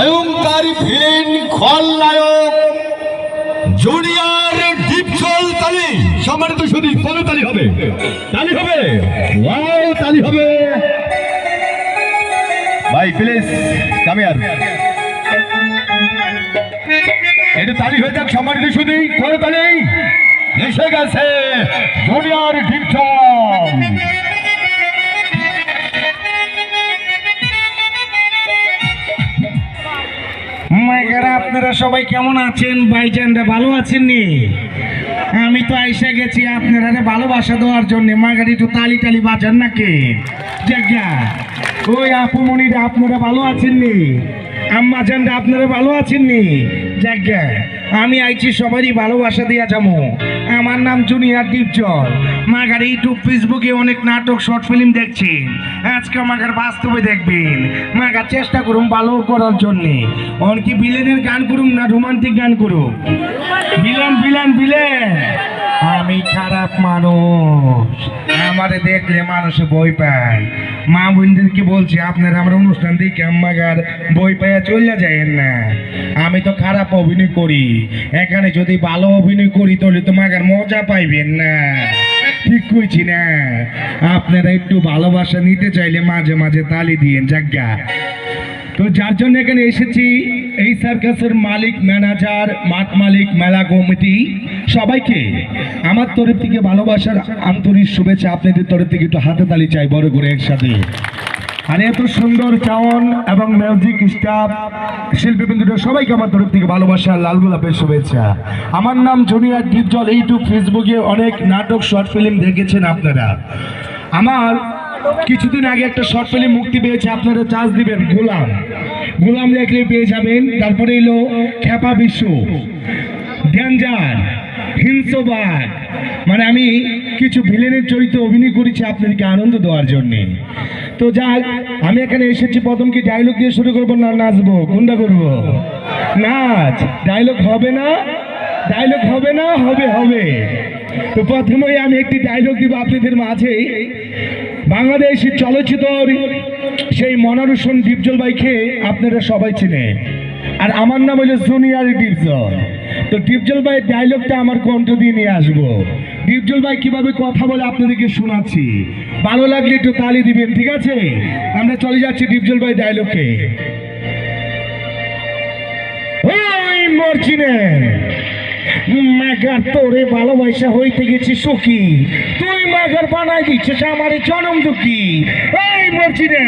ভয়ঙ্করী villain খলনায়ক junior Dipjol তালি। সম্মানিত শুধু কোনো তালি হবে। তালি হবে। তালি হবে। ভাই, প্লিজ কামিয়ার একটু তালি হয়ে যাক, সম্মানিত শুধু কোনো তালি। এসে গেছে, জুনিয়র ডিপজল আপনারা সবাই কেমন আছেন? ভাইজানরা ভালো আছেন নি আমি তো আইসে গেছি আপনারা ভালোবাসা দেওয়ার জন্য। মাগারি একটু তালি টালি বাজান নাকি জায়গা ওই আপু মনিরা আপনারা ভালো আছেন নি আম্মা জানরা আপনারা ভালো আছেন নি জায়গা আমি আইছি সবারই ভালোবাসা দিয়া যাব আমার নাম জুনিয়র দীপজল। মাগার ইউটিউব, ফেসবুকে অনেক নাটক, শর্ট ফিল্ম দেখছেন আজকে মাগার বাস্তবে দেখবেন। মাগার চেষ্টা করুন ভালো করার জন্যে। অনেকে বিলেনের গান করুন না, রোমান্টিক গান করুন বিলেন বিলেন বিলেন আমি খারাপ মানুষ। আমারে দেখলে মানুষে বই পায়। মা বোনদেরকে বলছি, আপনারা আমার অনুষ্ঠান দেখে আম্মাগার বই পায়া চলে যায়েন না। আমি তো খারাপ অভিনয় করি। এখানে যদি ভালো অভিনয় করি, তাহলে তো মাগার মজা পাইবেন না। ঠিক কইছি না। আপনারা একটু ভালোবাসা নিতে চাইলে মাঝে মাঝে তালি দিয়েন জাজ্ঞা তো যার জন্য এখানে এসেছি এই সার্কাসের মালিক, ম্যানেজার, মাঠ মালিক, মেলা কমিটি, সবাইকে আমার তরফ থেকে ভালোবাসার আন্তরিক শুভেচ্ছা আপনাদের তরফ থেকে একটু হাতে তালি চাই, বড় করে একসাথে। আর এত সুন্দর চাওন এবং মিউজিক স্টাফ, শিল্পীবৃন্দরা, সবাইকে আমার তরফ থেকে ভালোবাসা লাল গোলাপের শুভেচ্ছা। আমার নাম জুনিয়র ডিপজল ইউটিউব ফেসবুকে অনেক নাটক, শর্ট ফিল্ম দেখেছেন আপনারা। আমার কিছুদিন আগে একটা শর্ট ফিল্ম মুক্তি পেয়েছে, আপনারা চার্জ দিবেন, গোলাম। গোলাম দেখলে পেয়ে যাবেন, তারপরে এলো খ্যাপা বিশ্ব ডেঞ্জার হিংসবাদ মানে আমি কিছু ভিলেনের চরিত্রে অভিনয় করেছি, আপনাদেরকে আনন্দ দেওয়ার জন্যে। তো যাক, আমি এখানে এসেছি, প্রথম কি ডায়লগ দিয়ে শুরু করব না নাচবো? কোনটা করব? নাচ। ডায়লগ হবে না? ডায়লগ হবে না? হবে হবে। তো প্রথমেই আমি একটি ডায়লগ দিব আপনাদের মাঝে। বাংলাদেশ চলচ্চিত্র সেই মনারুষণ ডিপজল বাইকে আপনারা সবাই চিনেন। আর আমার নাম হলো জুনিয়র ডিপজল। তো ডিপজল ভাই ডায়লগটা আমার কণ্ঠ দিয়ে নিয়ে আসব। ডিপজল ভাই কীভাবে কথা বলে আপনাদেরকে শোনাচ্ছি? ভালো লাগলে একটু তালি দিবেন, ঠিক আছে? আমরা চলে যাচ্ছি ডিপজল ভাই ডায়লগকে ওই মর্জিনে মাগার তোরে ভালোবাসা হইতে গেছি সুখী। তুই মাগার বানাই দিচ্ছিস আমারে জনম দুঃখী। এই মর্জিনে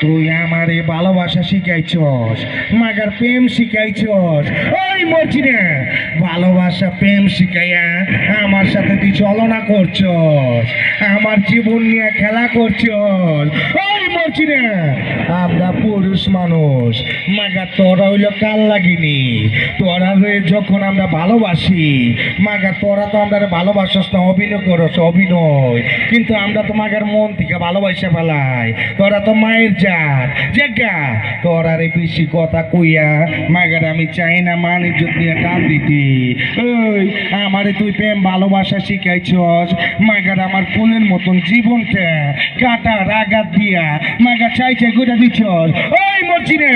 তুই আমারে ভালোবাসা শিখাইছস, মাগার প্রেম শিখাইছস। ওই মর্জিনে ভালোবাসা, প্রেম শিখাইয়া আমার সাথে তুই চলনা করছস, আমার জীবন নিয়ে খেলা করছস। ওই মর্জিনে আমরা পুরুষ মানুষ। মাগা, তোরা হইল কাল লাগিনি। তোরা হয়ে যখন আমরা ভালোবাসি, মাগা, তোরা তো আমরা ভালোবাসস না, অভিনয় করস, অভিনয়। কিন্তু আমরা তো মাগার মন থেকে ভালোবাসা ফেলাই তোরা তো মায়ের জাত। জাগা, তোরা রে বেশি কথা কইয়া, মাগার আমি চাই না মান ইজ্জত নিয়ে টান দিতে। ওই আমারে তুই প্রেম ভালোবাসা শিখাইছস। মাগার আমার ফুলের মতন জীবনটা কাটা রাগাত দিয়া মাগা চাই চাই করে দিছস ওই মর্জিনে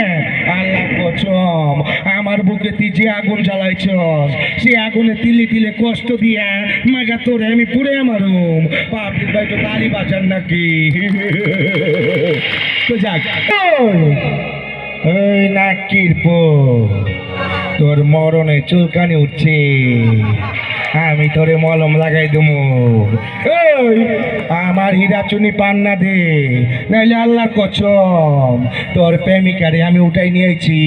আল্লাহ কসম, আমার বুকে তুই যে আগুন জ্বালাইছস সে আগুনে তিলে তিলে কষ্ট দিয়া মাগা তোরে আমি পুড়ে আমারুম পাবলিক ভাই, তো তালি বাজান নাকি? তো যাক। ওই নাকির পো, তোর মরণে চুলকানি উঠছে। আমি তোরে মলম লাগাই দেবো আমার হীরা চুনি পান্না দে, নাইলে আল্লাহর কচম তোর প্রেমিকারে আমি উঠাই নিয়েছি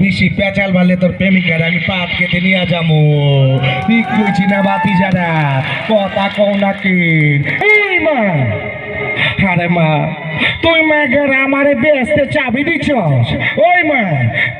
বেশি পেঁচাল ভালে তোর প্রেমিকারে আমি পাত কেটে নিয়ে যাব ঠিক কইছি না বাতি যারা, কথা কও নাকি এই মা, আরে মা, তুই মা মাগার আমারে বেসতে চাবি দিছস?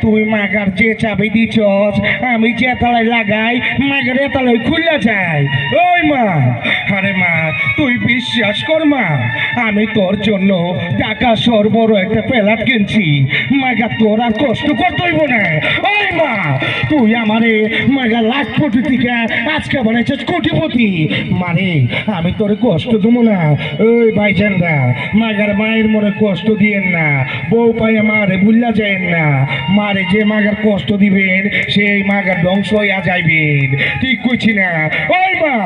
তুই মাগার যে চাবি দিছস, আমি যে তালাই লাগাই মাগার এতালাই খুললা যায়। ওই মা, আরে মা, তুই বিশ্বাস কর মা, আমি তোর জন্য টাকা সর বড় একটা প্যালাট কিনছি। মাগা তোর আর কষ্ট করতে না। ওই মা, তুই আমারে মাগা লাখ কোটি থেকে আজকে বানাইছিস কোটিপতি। মানে আমি তোর কষ্ট দেবো না। ওই ভাইজানরা মাগার মায়ের মনে কষ্ট দিয়েন না। বউ পাইয়া মারে, ভুল্লা যায়েন না। মারে যে মাগার কষ্ট দিবেন, সেই মাগার ধ্বংস হইয়া যাইবেন। ঠিক কইছি না। ওই মা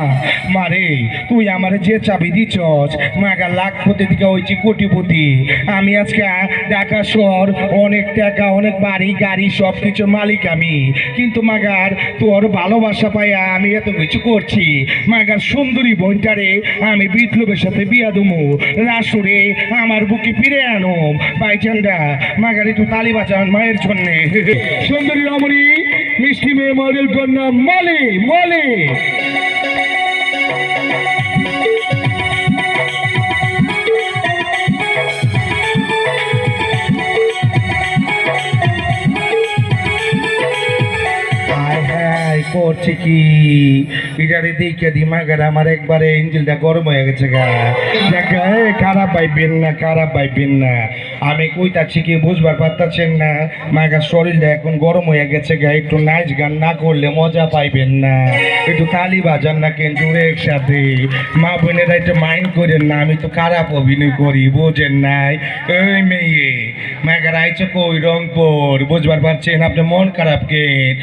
মারে। তুই আমার যে চাবি দিছস মাগার লাখপতি দিকে হয়েছি কোটিপতি। আমি আজকে ঢাকা শহর, অনেক টাকা, অনেক বাড়ি, গাড়ি সব কিছুর মালিক আমি। কিন্তু মাগার, তোর ভালোবাসা পাইয়া আমি এত কিছু করছি। মাগার সুন্দরী বোনটারে আমি বিপ্লবের সাথে বিয়া দুমু। রাসুরে আমার বুকে ফিরে আনো। বাইচান্ডা মাগার একটু তালি বাঁচান মায়ের জন্যে। সুন্দরী রমণী, মিষ্টি মেয়ে মডেল কন্যা মলে মলে। করছে কি? এটারে দিকে দিমাগের আমার একবারে ইঞ্জিলটা গরম হয়ে গেছে গা। দেখা, এ, খারাপ পাইবেন না, খারাপ পাইবেন না। আমি কইতাছি কি, বুঝবার পারতাছেন না? মাগার শরীরটা এখন গরম হয়ে গেছে গা, একটু নাচ গান না করলে মজা পাইবেন না। একটু তালি বাজান না কেন জুড়ে একসাথে? মা বোনেরা একটু মাইন্ড করেন না, আমি তো খারাপ অভিনয় করি, বোঝেন নাই? ওই মেয়ে, মাগার আইছে কই রংপুর? বুঝবার পারছেন? আপনি মন খারাপ কে